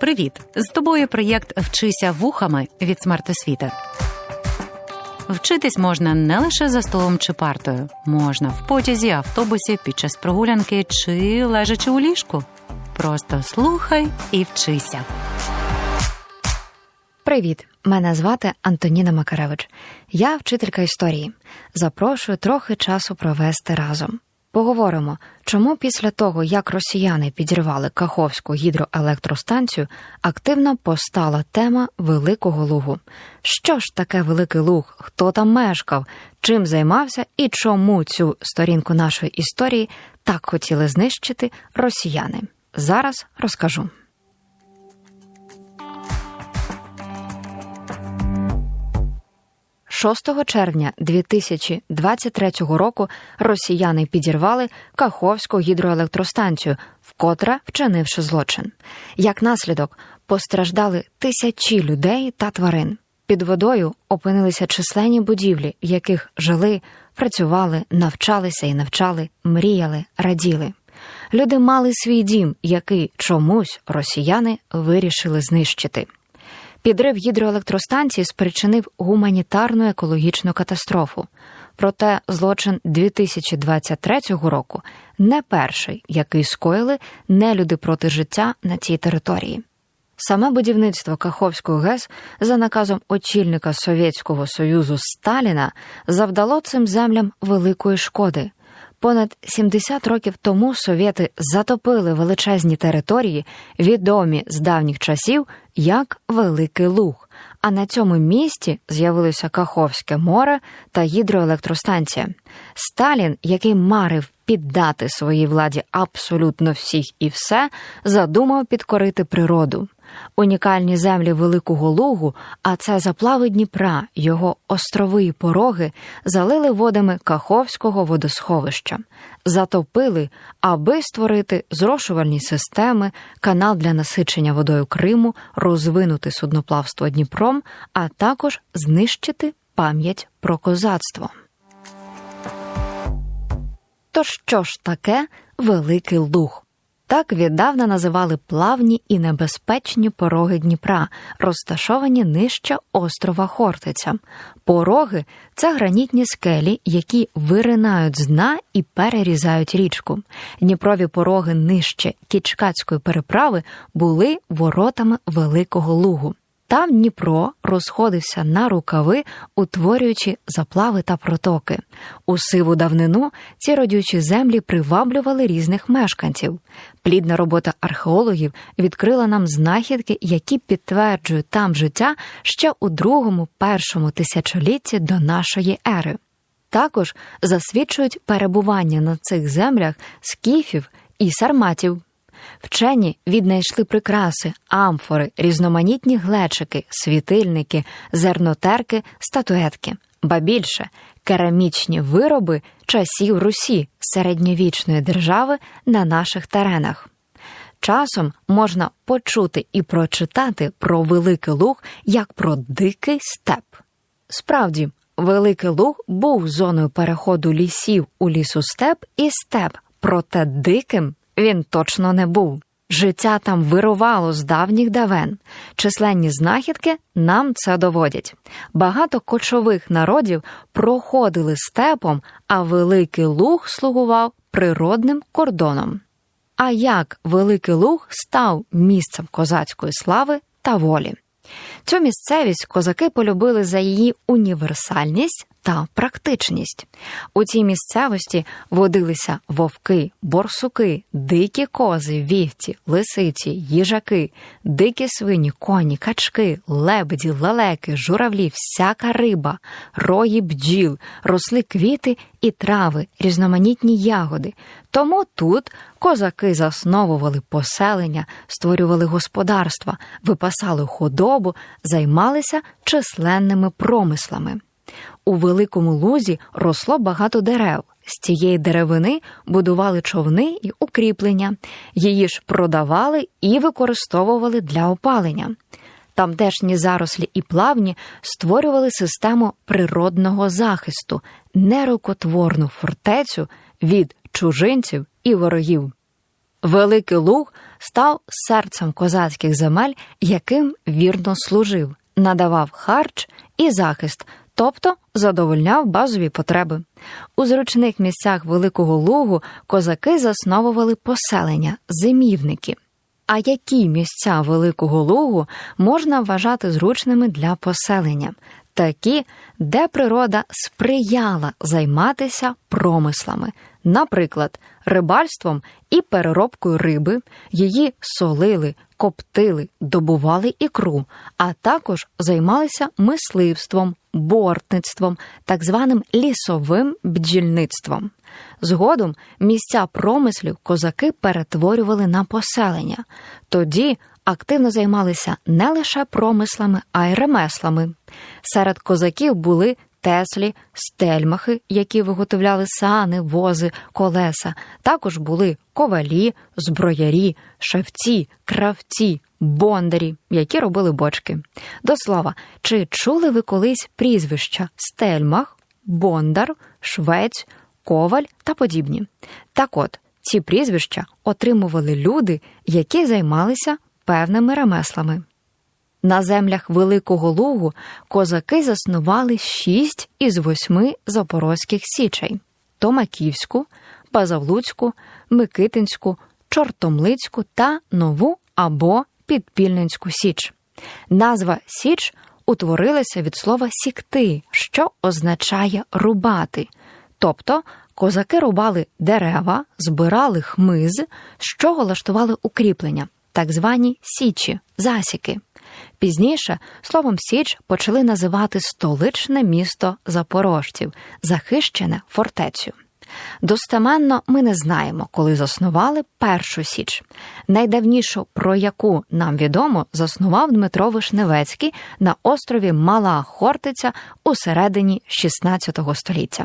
Привіт! З тобою проєкт Вчися вухами від смертосвіти. Вчитись можна не лише за столом чи партою, можна в потязі, автобусі, під час прогулянки чи лежачи у ліжку. Просто слухай і вчися. Привіт! Мене звати Антоніна Макаревич. Я вчителька історії. Запрошую трохи часу провести разом. Поговоримо, чому після того, як росіяни підірвали Каховську гідроелектростанцію, активно постала тема Великого Лугу. Що ж таке Великий Луг? Хто там мешкав, чим займався і чому цю сторінку нашої історії так хотіли знищити росіяни? Зараз розкажу. 6 червня 2023 року росіяни підірвали Каховську гідроелектростанцію, вкотре вчинивши злочин. Як наслідок постраждали тисячі людей та тварин. Під водою опинилися численні будівлі, в яких жили, працювали, навчалися і навчали, мріяли, раділи. Люди мали свій дім, який чомусь росіяни вирішили знищити. Підрив гідроелектростанції спричинив гуманітарну екологічну катастрофу. Проте злочин 2023 року не перший, який скоїли нелюди проти життя на цій території. Саме будівництво Каховської ГЕС за наказом очільника Совєтського Союзу Сталіна завдало цим землям великої шкоди. Понад 70 років тому совєти затопили величезні території, відомі з давніх часів як Великий Луг. А на цьому місці з'явилося Каховське море та гідроелектростанція. Сталін, який марив піддати своїй владі абсолютно всіх і все, задумав підкорити природу. Унікальні землі Великого Лугу, а це заплави Дніпра, його острови і пороги залили водами Каховського водосховища, затопили, аби створити зрошувальні системи, канал для насичення водою Криму, розвинути судноплавство Дніпром, а також знищити пам'ять про козацтво. То що ж таке Великий Луг? Так віддавна називали плавні і небезпечні пороги Дніпра, розташовані нижче острова Хортиця. Пороги це гранітні скелі, які виринають з дна і перерізають річку. Дніпрові пороги нижче Кічкацької переправи були воротами Великого Лугу. Там Дніпро розходився на рукави, утворюючи заплави та протоки. У сиву давнину ці родючі землі приваблювали різних мешканців. Плідна робота археологів відкрила нам знахідки, які підтверджують там життя ще у другому першому тисячолітті до нашої ери. Також засвідчують перебування на цих землях скіфів і сарматів. Вчені віднайшли прикраси, амфори, різноманітні глечики, світильники, зернотерки, статуетки, ба більше керамічні вироби часів Русі, середньовічної держави на наших теренах. Часом можна почути і прочитати про Великий Луг як про дикий степ. Справді, Великий Луг був зоною переходу лісів у лісу степ і степ, проте диким він точно не був. Життя там вирувало з давніх давен. Численні знахідки нам це доводять. Багато кочових народів проходили степом, а Великий Луг слугував природним кордоном. А як Великий Луг став місцем козацької слави та волі? Цю місцевість козаки полюбили за її універсальність та практичність. У цій місцевості водилися вовки, борсуки, дикі кози, вівці, лисиці, їжаки, дикі свині, коні, качки, лебеді, лелеки, журавлі, всяка риба, рої бджіл, росли квіти і трави, різноманітні ягоди. Тому тут козаки засновували поселення, створювали господарства, випасали худобу, займалися численними промислами. У великому лузі росло багато дерев. З цієї деревини будували човни і укріплення, її ж продавали і використовували для опалення. Тамтешні зарослі і плавні створювали систему природного захисту, нерукотворну фортецю від чужинців і ворогів. Великий Луг став серцем козацьких земель, яким вірно служив, надавав харч і захист, тобто задовольняв базові потреби. У зручних місцях Великого Лугу козаки засновували поселення, зимівники. А які місця Великого Лугу можна вважати зручними для поселення? Такі, де природа сприяла займатися промислами, наприклад, рибальством і переробкою риби, її солили, коптили, добували ікру, а також займалися мисливством, бортництвом, так званим лісовим бджільництвом. Згодом місця промислів козаки перетворювали на поселення. Тоді активно займалися не лише промислами, а й ремеслами. Серед козаків були теслі, стельмахи, які виготовляли сани, вози, колеса. Також були ковалі, зброярі, шевці, кравці, бондарі, які робили бочки. До слова, чи чули ви колись прізвища стельмах, бондар, швець, коваль та подібні? Так от, ці прізвища отримували люди, які займалися певними ремеслами. На землях Великого Лугу козаки заснували шість із восьми запорозьких січей: Томаківську, Базавлуцьку, Микитинську, Чортомлицьку та Нову або Підпільненську Січ. Назва Січ утворилася від слова сікти, що означає рубати. Тобто козаки рубали дерева, збирали хмиз, з чого лаштували укріплення, так звані січі, засіки. Пізніше словом Січ почали називати столичне місто запорожців, захищене фортецю. Достеменно ми не знаємо, коли заснували першу Січ. Найдавнішу, про яку нам відомо, заснував Дмитро Вишневецький на острові Мала Хортиця у середині XVI століття.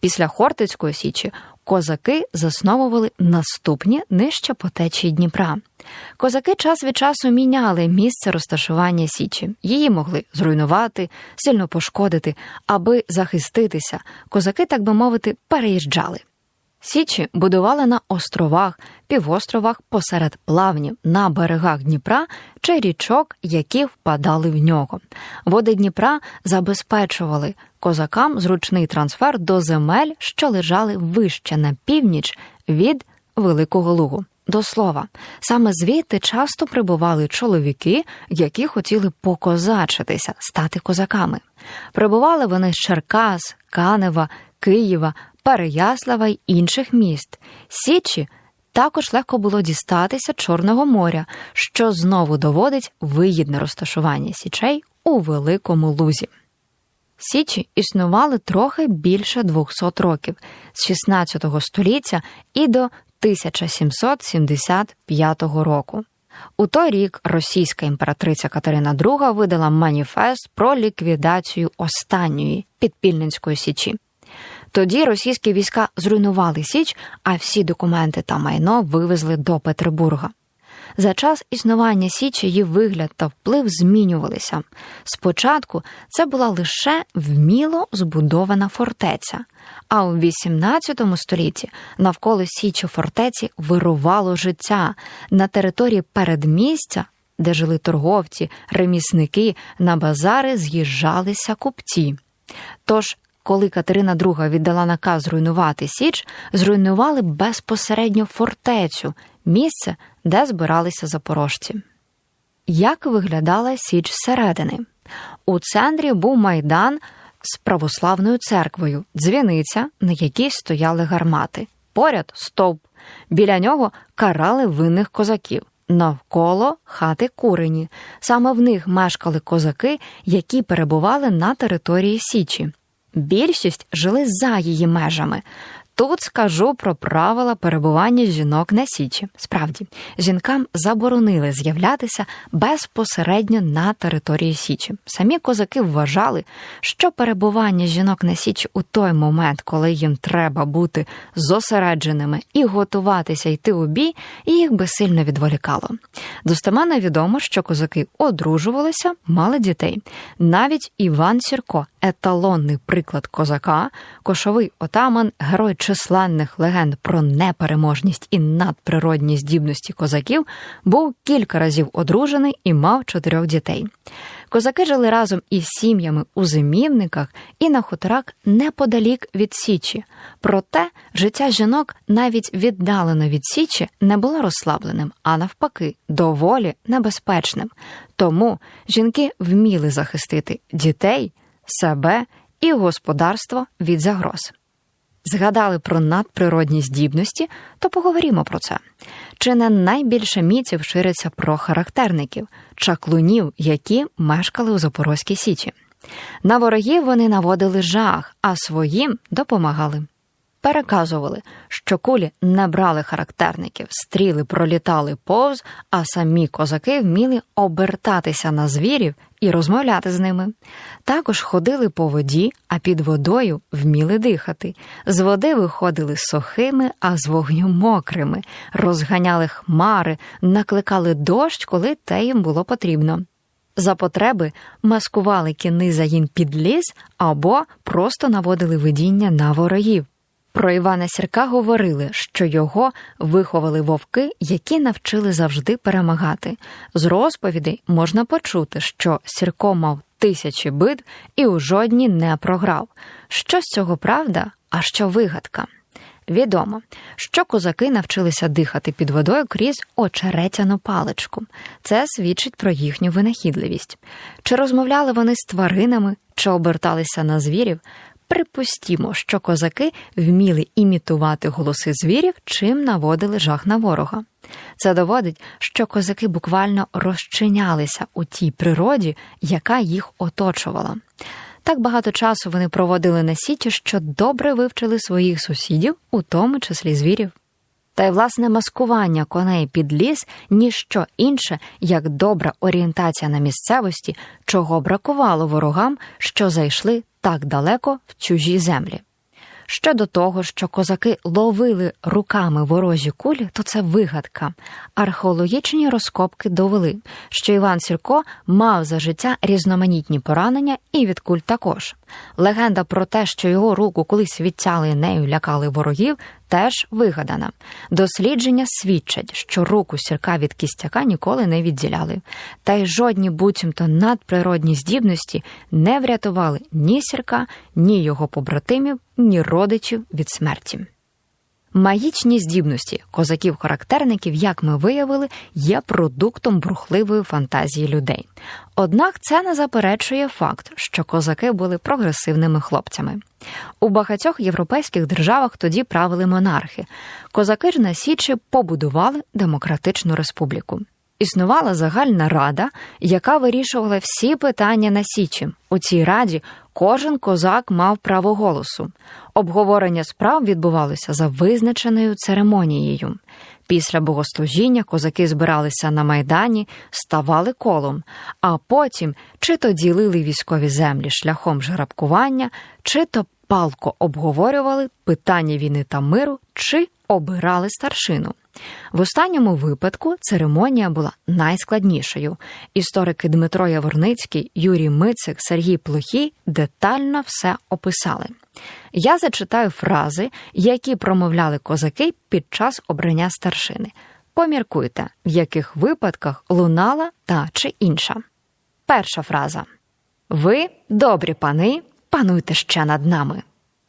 Після Хортицької Січі козаки засновували наступні нижче по течії Дніпра. Козаки час від часу міняли місце розташування Січі. Її могли зруйнувати, сильно пошкодити, аби захиститися. Козаки, так би мовити, переїжджали. Січі будували на островах, півостровах посеред плавнів, на берегах Дніпра чи річок, які впадали в нього. Води Дніпра забезпечували козакам зручний трансфер до земель, що лежали вище на північ від Великого Лугу. До слова, саме звідти часто прибували чоловіки, які хотіли покозачитися, стати козаками. Прибували вони з Черкас, Канева, Києва, Переяслава й інших міст. Січі також легко було дістатися Чорного моря, що знову доводить вигідне розташування січей у Великому Лузі. Січі існували трохи більше 200 років з 16 століття і до 1775 року. У той рік російська імператриця Катерина II видала маніфест про ліквідацію останньої підпільницької січі. Тоді російські війська зруйнували Січ, а всі документи та майно вивезли до Петербурга. За час існування Січі її вигляд та вплив змінювалися. Спочатку це була лише вміло збудована фортеця, а у XVIII столітті навколо Січі фортеці вирувало життя на території передмістя, де жили торговці, ремісники, на базари з'їжджалися купці. Тож коли Катерина II віддала наказ зруйнувати Січ, зруйнували безпосередньо фортецю, місце, де збиралися запорожці. Як виглядала Січ зсередини? У центрі був майдан з православною церквою, дзвіниця, на якій стояли гармати, поряд стовп. Біля нього карали винних козаків. Навколо хати курені. Саме в них мешкали козаки, які перебували на території Січі. Більшість жили за її межами. Тут скажу про правила перебування жінок на січі. Справді, жінкам заборонили з'являтися безпосередньо на території Січі. Самі козаки вважали, що перебування жінок на січі у той момент, коли їм треба бути зосередженими і готуватися йти у бій, їх би сильно відволікало. Достеменно відомо, що козаки одружувалися, мали дітей. Навіть Іван Сірко, еталонний приклад козака, кошовий отаман, герой численних легенд про непереможність і надприродні здібності козаків, був кілька разів одружений і мав чотирьох дітей. Козаки жили разом із сім'ями у зимівниках і на хуторах неподалік від Січі. Проте життя жінок навіть віддалено від Січі не було розслабленим, а навпаки, доволі небезпечним. Тому жінки вміли захистити дітей, себе і господарство від загроз. Згадали про надприродні здібності, то поговоримо про це. Чи не найбільше міців шириться про характерників, чаклунів, які мешкали у Запорозькій Січі. На ворогів вони наводили жах, а своїм допомагали. Переказували, що кулі не брали характерників, стріли пролітали повз, а самі козаки вміли обертатися на звірів і розмовляти з ними. Також ходили по воді, а під водою вміли дихати. З води виходили сухими, а з вогню мокрими, розганяли хмари, накликали дощ, коли те їм було потрібно. За потреби маскували кіни загін під ліс або просто наводили видіння на ворогів. Про Івана Сірка говорили, що його виховали вовки, які навчили завжди перемагати. З розповідей можна почути, що Сірко мав тисячі битв і у жодній не програв. Що з цього правда, а що вигадка? Відомо, що козаки навчилися дихати під водою крізь очеретяну паличку. Це свідчить про їхню винахідливість. Чи розмовляли вони з тваринами, чи оберталися на звірів? Припустімо, що козаки вміли імітувати голоси звірів, чим наводили жах на ворога. Це доводить, що козаки буквально розчинялися у тій природі, яка їх оточувала. Так багато часу вони проводили на сіті, що добре вивчили своїх сусідів, у тому числі звірів. Та й власне маскування коней під ліс ніщо інше, як добра орієнтація на місцевості, чого бракувало ворогам, що зайшли так далеко в чужі землі. Щодо того, що козаки ловили руками ворожі кулі, то це вигадка. Археологічні розкопки довели, що Іван Сірко мав за життя різноманітні поранення і від куль також. Легенда про те, що його руку колись відтяли і нею лякали ворогів, теж вигадана. Дослідження свідчать, що руку сірка від кістяка ніколи не відділяли, та й жодні буцімто надприродні здібності не врятували ні сірка, ні його побратимів, ні родичів від смерті. Магічні здібності козаків-характерників, як ми виявили, є продуктом брухливої фантазії людей. Однак це не заперечує факт, що козаки були прогресивними хлопцями. У багатьох європейських державах тоді правили монархи. Козаки ж на Січі побудували демократичну республіку. Існувала загальна рада, яка вирішувала всі питання на Січі. У цій раді кожен козак мав право голосу. Обговорення справ відбувалося за визначеною церемонією. Після богослужіння козаки збиралися на майдані, ставали колом, а потім чи то ділили військові землі шляхом жеребкування, чи то палко обговорювали питання війни та миру, чи обирали старшину. В останньому випадку церемонія була найскладнішою. Історики Дмитро Яворницький, Юрій Мицик, Сергій Плохій детально все описали. Я зачитаю фрази, які промовляли козаки під час обрання старшини. Поміркуйте, в яких випадках лунала та чи інша. Перша фраза: Ви, добрі пани, пануйте ще над нами.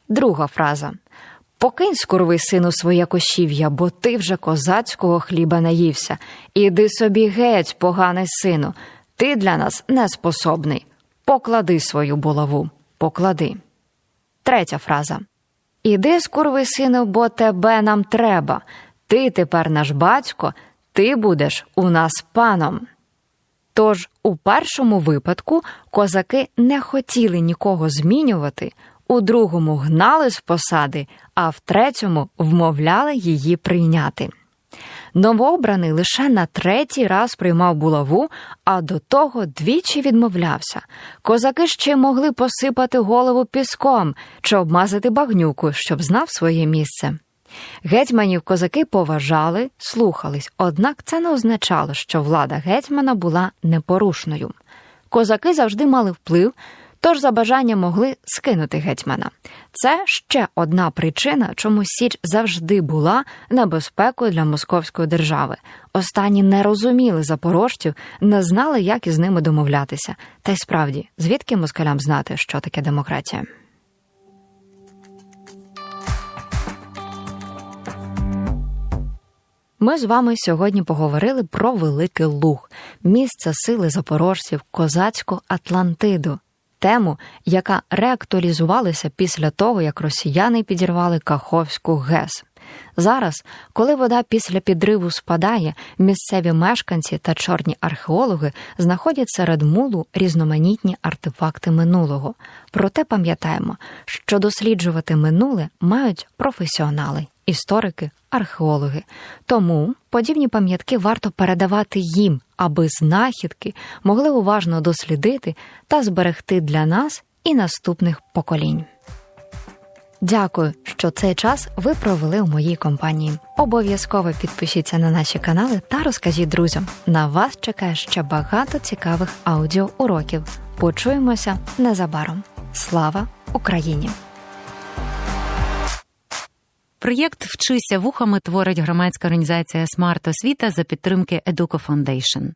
Друга фраза. Покинь, скурвий сину, своє кошів'я, бо ти вже козацького хліба наївся. Іди собі геть, поганий сину, ти для нас неспособний. Поклади свою булаву, поклади. Третя фраза. Іди, скурвий сину, бо тебе нам треба. Ти тепер наш батько, ти будеш у нас паном. Тож у першому випадку козаки не хотіли нікого змінювати, у другому гнали з посади, а в третьому вмовляли її прийняти. Новообраний лише на третій раз приймав булаву, а до того двічі відмовлявся. Козаки ще могли посипати голову піском чи обмазати багнюку, щоб знав своє місце. Гетьманів козаки поважали, слухались, однак це не означало, що влада гетьмана була непорушною. Козаки завжди мали вплив, тож за бажанням могли скинути гетьмана. Це ще одна причина, чому Січ завжди була небезпекою для московської держави. Останні не розуміли запорожців, не знали, як із ними домовлятися. Та й справді, звідки москалям знати, що таке демократія? Ми з вами сьогодні поговорили про Великий Луг, місце сили запорожців, козацьку Атлантиду, тему, яка реактуалізувалася після того, як росіяни підірвали Каховську ГЕС. Зараз, коли вода після підриву спадає, місцеві мешканці та чорні археологи знаходять серед мулу різноманітні артефакти минулого. Проте пам'ятаємо, що досліджувати минуле мають професіонали, історики, археологи. Тому подібні пам'ятки варто передавати їм, аби знахідки могли уважно дослідити та зберегти для нас і наступних поколінь. Дякую, що цей час ви провели у моїй компанії. Обов'язково підпишіться на наші канали та розкажіть друзям. На вас чекає ще багато цікавих аудіоуроків. Почуємося незабаром. Слава Україні! Проєкт Вчися вухами творить громадська організація Смарт Освіта за підтримки Educo Foundation.